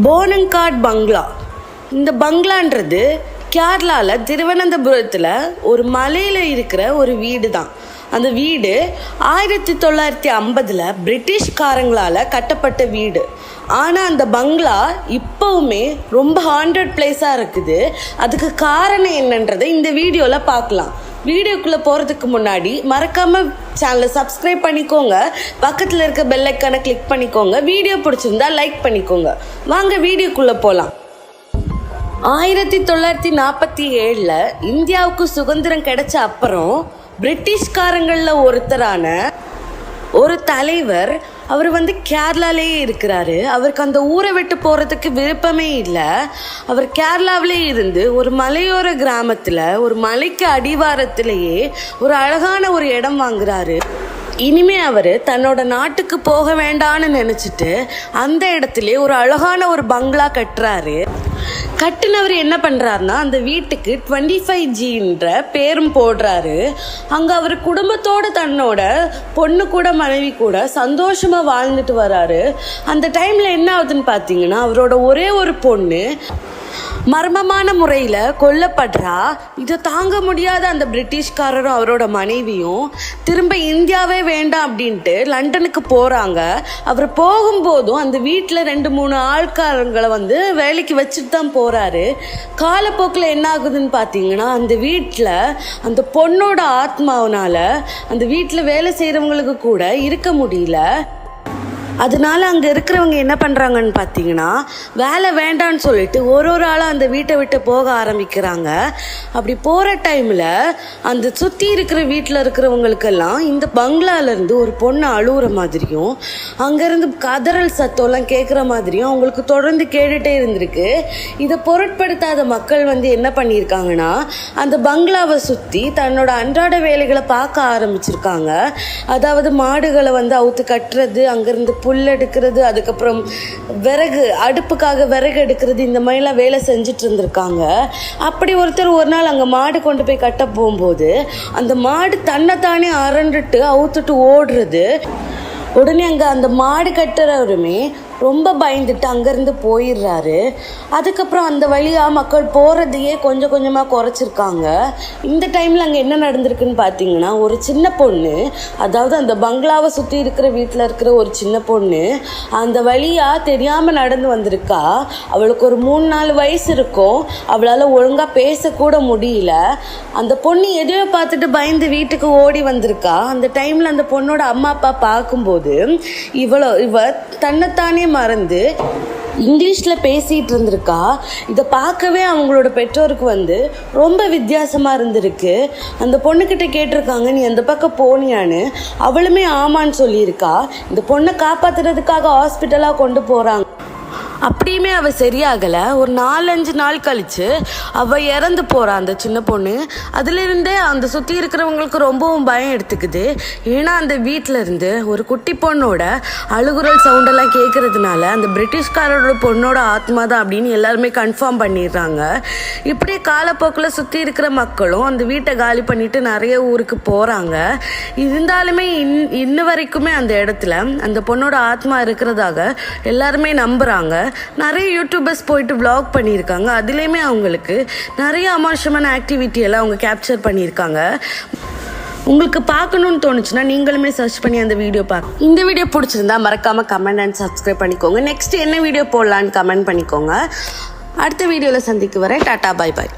போனங்காட் பங்களா. இந்த பங்களான்றது கேரளாவில் திருவனந்தபுரத்தில் ஒரு மலையில் இருக்கிற ஒரு வீடு தான் அந்த வீடு ஆயிரத்தி தொள்ளாயிரத்தி ஐம்பதில் பிரிட்டிஷ்காரங்களால் கட்டப்பட்ட வீடு. ஆனால் அந்த பங்களா இப்போவுமே ரொம்ப ஹாண்டட் பிளேஸாக இருக்குது. அதுக்கு காரணம் என்னன்றதை இந்த வீடியோவில் பார்க்கலாம். வீடியோக்குள்ளே போகிறதுக்கு முன்னாடி மறக்காமல் சேனலை சப்ஸ்கிரைப் பண்ணிக்கோங்க. பக்கத்தில் இருக்க பெல் ஐக்கானை கிளிக் பண்ணிக்கோங்க. வீடியோ பிடிச்சிருந்தா லைக் பண்ணிக்கோங்க. வாங்க வீடியோக்குள்ளே போகலாம் ஆயிரத்தி தொள்ளாயிரத்தி நாற்பத்தி ஏழில் இந்தியாவுக்கு சுதந்திரம் கிடைச்ச அப்புறம் பிரிட்டிஷ்காரங்களில் ஒருத்தரான ஒரு தலைவர் அவர் வந்து கேரளாலேயே இருக்கிறாரு. அவருக்கு அந்த ஊரை விட்டு போகிறதுக்கு விருப்பமே இல்லை. அவர் கேரளாவிலே இருந்து ஒரு மலையோர கிராமத்தில் ஒரு மலைக்கு அடிவாரத்திலேயே ஒரு அழகான ஒரு இடம் வாங்குறாரு. இனிமே அவர் தன்னோட நாட்டுக்கு போக வேண்டான்னு நினச்சிட்டு அந்த இடத்துல ஒரு அழகான ஒரு பங்களா கட்டுறாரு. கட்டினவர் என்ன பண்ணுறாருன்னா அந்த வீட்டுக்கு டுவெண்ட்டி ஃபைவ் ஜின்ற பேரும் போடுறாரு. அங்கே அவர் குடும்பத்தோட தன்னோட பொண்ணு கூட மனைவி கூட சந்தோஷமாக வாழ்ந்துட்டு வராரு. அந்த டைமில் என்ன ஆகுதுன்னு பார்த்தீங்கன்னா அவரோட ஒரே ஒரு பொண்ணு மர்மமான முறையில் கொல்லப்படுறா. இதை தாங்க முடியாத அந்த பிரிட்டிஷ்காரரும் அவரோட மனைவியும் திரும்ப இந்தியாவே வேண்டாம் அப்படின்ட்டு லண்டனுக்கு போகிறாங்க அவர் போகும்போதும் அந்த வீட்டில் ரெண்டு மூணு ஆள்காரங்களை வந்து வேலைக்கு வச்சுட்டு தான் போகிறாரு காலப்போக்கில் என்ன ஆகுதுன்னு பார்த்தீங்கன்னா அந்த வீட்டில் அந்த பொண்ணோட ஆத்மாவனால் அந்த வீட்டில் வேலை செய்கிறவங்களுக்கு கூட இருக்க முடியல. அதனால அங்கே இருக்கிறவங்க என்ன பண்ணுறாங்கன்னு பார்த்தீங்கன்னா வேலை வேண்டான்னு சொல்லிட்டு ஒரு ஒரு ஆளாக அந்த வீட்டை விட்டு போக ஆரம்பிக்கிறாங்க. அப்படி போகிற டைமில் அந்த சுற்றி இருக்கிற வீட்டில் இருக்கிறவங்களுக்கெல்லாம் இந்த பங்களாலேருந்து ஒரு பொண்ணு அழுகுற மாதிரியும் அங்கேருந்து கதறல் சத்தம்லாம் கேட்குற மாதிரியும் அவங்களுக்கு தொடர்ந்து கேட்டுகிட்டே இருந்திருக்கு. இதை பொருட்படுத்தாத மக்கள் வந்து என்ன பண்ணியிருக்காங்கன்னா அந்த பங்களாவை சுற்றி தன்னோட அன்றாட வேலைகளை பார்க்க ஆரம்பிச்சிருக்காங்க. அதாவது மாடுகளை வந்து அவுத்து கட்டுறது அங்கேருந்து புல் எடுக்கிறது அதுக்கப்புறம் விறகு அடுப்புக்காக விறகு எடுக்கிறது இந்த மாதிரிலாம் வேலை செஞ்சுட்டு இருந்திருக்காங்க. அப்படி ஒருத்தர் ஒரு நாள் அங்கே மாடு கொண்டு போய் கட்ட போகும்போது அந்த மாடு தன்னைத்தானே அரண்டுட்டு அவுத்துட்டு ஓடுறது. உடனே அங்கே அந்த மாடு கட்டுறவருமே ரொம்ப பயந்துட்டு அங்கேருந்து போயிடுறாரு. அதுக்கப்புறம் அந்த வழியாக மக்கள் போகிறதையே கொஞ்சம் கொஞ்சமாக குறைச்சிருக்காங்க. இந்த டைமில் அங்கே என்ன நடந்திருக்குன்னு பார்த்தீங்கன்னா ஒரு சின்ன பொண்ணு அதாவது அந்த பங்களாவை சுற்றி இருக்கிற வீட்டில் இருக்கிற ஒரு சின்ன பொண்ணு அந்த வழியாக தெரியாமல் நடந்து வந்திருக்கா. அவளுக்கு ஒரு மூணு நாலு வயசு இருக்கும். அவளால் ஒழுங்காக பேசக்கூட முடியல. அந்த பொண்ணு எதையோ பார்த்துட்டு பயந்து வீட்டுக்கு ஓடி வந்திருக்கா. அந்த டைமில் அந்த பொண்ணோட அம்மா அப்பா பார்க்கும்போது இவளோ இவ தன்னைத்தானே மறந்து இங்கிலீஷில் பேசிகிட்டு இருந்திருக்கா. இதை பார்க்கவே அவங்களோட பெற்றோருக்கு வந்து ரொம்ப வித்தியாசமாக இருந்திருக்கு. அந்த பொண்ணுக்கிட்ட கேட்டிருக்காங்க நீ அந்த பக்கம் போனியான்னு? அவளுமே ஆமான்னு சொல்லியிருக்கா. இந்த பொண்ணை காப்பாற்றுறதுக்காக ஹாஸ்பிட்டலாக கொண்டு போகிறாங்க அப்படியுமே அவள் சரியாகலை. ஒரு நாலஞ்சு நாள் கழித்து அவள் இறந்து போகிறா அந்த சின்ன பொண்ணு. அதுலேருந்தே அந்த சுற்றி இருக்கிறவங்களுக்கு ரொம்பவும் பயம் எடுத்துக்குது. ஏன்னா அந்த வீட்டில் இருந்து ஒரு குட்டி பொண்ணோட அழுகுரல் சவுண்டெல்லாம் கேட்குறதுனால அந்த பிரிட்டிஷ்காரோட பொண்ணோட ஆத்மா தான் அப்படின்னு எல்லாருமே கன்ஃபார்ம் பண்ணிடுறாங்க. இப்படியே காலப்போக்கில் சுற்றி இருக்கிற மக்களும் அந்த வீட்டை காலி பண்ணிட்டு நிறைய ஊருக்கு போகிறாங்க இருந்தாலுமே இன் இன்ன வரைக்குமே அந்த இடத்துல அந்த பொண்ணோட ஆத்மா இருக்கிறதாக எல்லாருமே நம்புகிறாங்க நிறைய யூடியூபர்ஸ் போயிட்டு வ்ளாக் பண்ணியிருக்காங்க. அதுலேயுமே அவங்களுக்கு நிறைய அமானுஷமான ஆக்டிவிட்டி எல்லாம் அவங்க கேப்சர் பண்ணியிருக்காங்க. உங்களுக்கு பார்க்கணுன்னு தோணுச்சுன்னா நீங்களுமே சர்ச் பண்ணி அந்த வீடியோ பார்க்க இந்த வீடியோ பிடிச்சிருந்தா மறக்காம கமெண்ட் அண்ட் சப்ஸ்கிரைப் பண்ணிக்கோங்க. நெக்ஸ்ட் என்ன வீடியோ போடலான்னு கமெண்ட் பண்ணிக்கோங்க. அடுத்த வீடியோவில் சந்திக்கு வரேன் டாட்டா பாய் பாய்